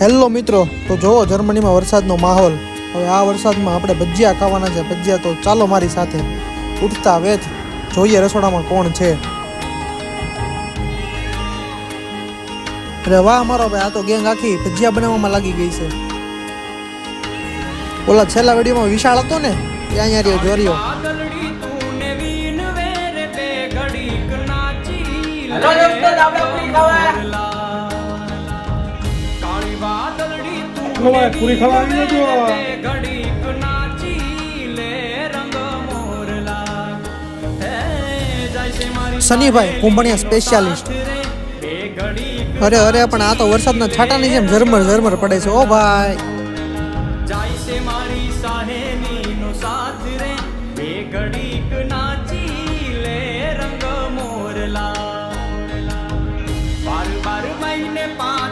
Hello મિત્રો તો જુઓ જર્મનીમાં વરસાદનો માહોલ. હવે આ વરસાદમાં આપણે ભજીયા ખાવાના છે. ભજીયા તો ચાલો મારી સાથે. ઉઠતા વેત જોઈએ રસોડામાં કોણ છે. અરે વાહ મારો ભાઈ આ તો ગેંગ આખી ભજીયા બનાવવામાં લાગી ગઈ છે. ઓલા છેલ્લા વિડીયોમાં વિશાળ હતો ને ત્યાં અહીંયા રહ્યો હેલો દોસ્તો, આપણે પૂરી ખાવા. ખવાય પૂરી ખવાય ને જો સનીભાઈ કુંભણિયા સ્પેશિયાલિસ્ટ અરે અરે પણ આ તો વરસાદના છાટાની જેમ ઝરમર ઝરમર પડે છે. ઓ ભાઈ. પાર મહિને પાર